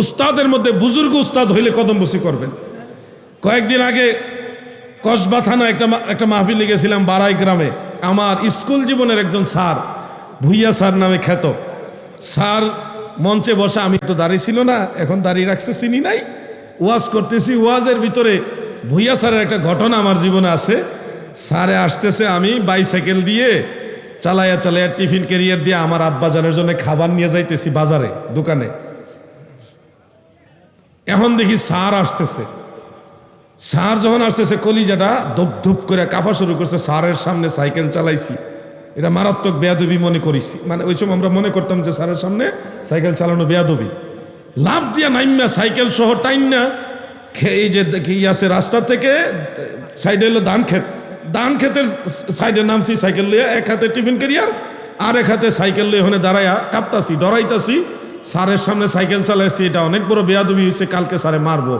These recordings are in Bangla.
উস্তাদের মধ্যে বুজুর্গ উস্তাদ হইলে কদম বসি করবেন। কয়েকদিন আগে কসবা থানা একটা একটা মাহফিলে গেছিলাম বারাই গ্রামে। আমার স্কুল জীবনের একজন স্যার, ভুইয়া স্যার নামে খ্যাত। স্যার মঞ্চে বসা, আমি তো দাঁড়িয়ে ছিল না, এখন দাঁড়িয়ে রাখছে, চিনি নাই। ওয়াজ করতেছি, ওয়াজের ভিতরে ভুইয়া স্যারের একটা ঘটনা আমার জীবনে আছে। স্যারে আসতেছে, আমি বাইসাইকেল দিয়ে চালাইয়া চালাইয়া টিফিন ক্যারিয়ার দিয়ে আমার আব্বাজানের জন্য খাবার নিয়ে যাইতেছি বাজারে, দোকানে। এখন দেখি সার আসতেছে। সার যখন আসতেছে, কলিজাটা ধুপ করে কাঁপা শুরু করছে, স্যারের সামনে সাইকেল চালাইছি। এটা মারাত্মক বেয়াদবি মনে করিছি। মানে ওই সময় আমরা মনে করতাম যে স্যারের সামনে সাইকেল চালানো বেয়াদবি। লাভ দিয়া নাইমা সাইকেল সহ টাইম না এই যে দেখি আছে রাস্তা থেকে, সাইডে হলো ধান ক্ষেত। ধান ক্ষেতের সাইডে নামছি, সাইকেল লিয়ে এক হাতে টিফিন ক্যারিয়ার আর এক হাতে সাইকেল লিয়ে ওখানে দাঁড়াইয়া কাঁপতাছি, ডরাইতাছি। স্যারের সামনে সাইকেল চালাইছি, এটা অনেক বড় বেয়াদবি হয়েছে, কালকে স্যারে মারবো।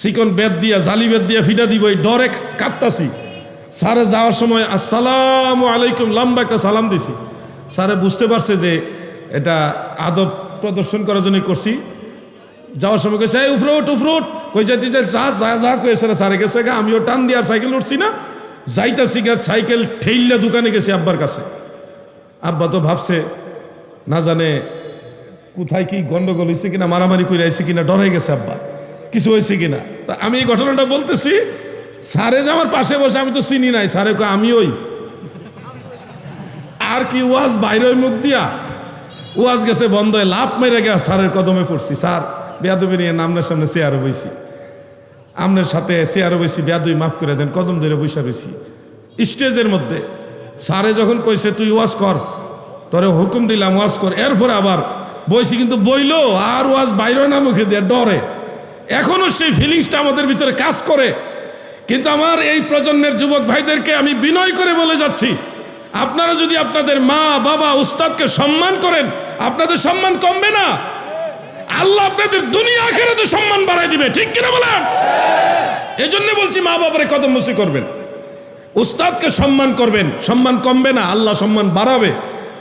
চিকন বেদ দিয়া, জালি বেদ দিয়া ফিটা দিব, এই ডরে কাঁপতাছি। স্যারে যাওয়ার সময় আসসালামু আলাইকুম, লম্বা একটা সালাম দিছি। স্যারে বুঝতে পারছে যে এটা আদব প্রদর্শন করার জন্য করছি। যাওয়ার সময় কইছে, এই উফরোট উফরোট। কই যাইতে যে, যা যা না স্যারে গেছে গা, আমিও টান দিয়ে আর সাইকেল উঠছি না। যাইতাছি গা, সাইকেল ঠেইল্লা দোকানে গেছি আব্বার কাছে। আব্বা তো ভাবছে না জানে কোথায় কি গন্ডগোল হয়েছে কিনা, মারামারি করে আইছে কিনা, ডরাই গেছে আব্বা। কিছু হয়েছে কিনা? তা আমি এই ঘটনাটা বলতেছি, স্যারে যে আমার পাশে বসে, আমি তো চিনি নাই। স্যারে আমি ওই। আর কি ওয়াজ? বাইরে মুখ দিয়া। ওয়াজ গেছে বন্ধ হয়ে লাভ মেরে গেছে স্যারের কদমে পড়ছি। স্যার, বেয়াদবি নিয়ে নামনের সামনে চেয়ারে বইছি। আমনের সাথে চেয়ারে বইছি, বেয়াদবি মাফ করে দেন, কদম ধরে বৈশা রয়েছি স্টেজের মধ্যে। স্যারে যখন কইছে, তুই ওয়াজ কর। তোরে হুকুম দিলাম, ওয়াজ কর। এরপরে আবার বইছি, কিন্তু বইলো, আর ওয়াজ বাইরে না মুখে দিয়ে, ডরে। এখনও সেই ফিলিংসটা আমাদের ভিতরে কাজ করে। কিন্তু আমার এই প্রজন্মের যুবক ভাইদেরকে আমি বিনয় করে বলে যাচ্ছি, আপনারা যদি আপনাদের মা, বাবা, উস্তাদকে সম্মান করেন, আপনাদের সম্মান কমবে না। আল্লাহ আপনাদের দুনিয়া আখেরাতে সম্মান বাড়াই দিবে, ঠিক কিনা বলেন? এই জন্য বলছি, মা বাবারে কদম মুসি করবেন। উস্তাদকে সম্মান করবেন, সম্মান কমবে না, আল্লাহ সম্মান বাড়াবে।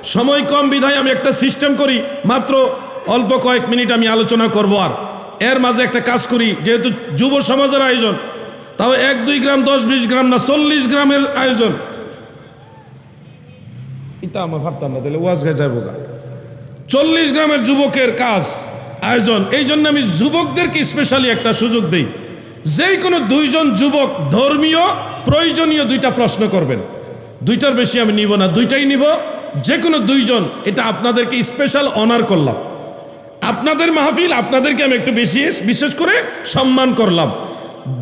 সময় কম বিধায় আমি একটা সিস্টেম করি, মাত্র অল্প কয়েক মিনিট আমি আলোচনা করব আর। এর মাঝে একটা কাজ করি, যেহেতু যুব সমাজের আয়োজন, তাও এক, দুই গ্রাম, দশ, বিশ গ্রাম না চল্লিশ গ্রামের আয়োজন। এটা আমার ভাবতাম না, তাহলে ওয়াজ গায়ে যাব গা। চল্লিশ গ্রামের যুবকের কাজ, আয়োজন, এই জন্য আমি যুবকদেরকে স্পেশালি একটা সুযোগ দিই। যেই কোনো দুইজন যুবক ধর্মীয়, প্রয়োজনীয় দুইটা প্রশ্ন করবেন। দুইটার বেশি আমি নিব না, দুইটাই নিব। যে কোনো দুইজন, এটা আপনাদেরকে স্পেশাল অনার করলাম। আপনাদের মাহফিল আপনাদেরকে আমি একটু বেশি বিশেষ করে সম্মান করলাম।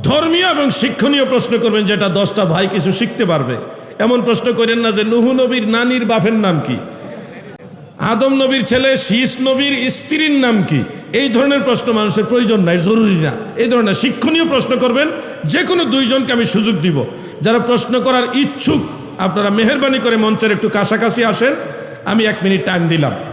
ধর্মীয় এবং শিক্ষণীয় প্রশ্ন করবেন যেটা দশটা ভাই কিছু শিখতে পারবে। এমন প্রশ্ন করেন না যে নুহু নবীর নানির বাপের নাম কি? আদম নবীর ছেলে শীষ নবীর স্ত্রীর নাম কি? এই ধরনের প্রশ্ন মানুষের প্রয়োজন নাই, জরুরি না। এই ধরনের শিক্ষণীয় প্রশ্ন করবেন যে কোনো দুইজনকে আমি সুযোগ দিব। যারা প্রশ্ন করার ইচ্ছুক আপনারা মেহরবানি করে মঞ্চের একটু কাছাকাছি আসেন আমি এক মিনিট টাইম দিলাম।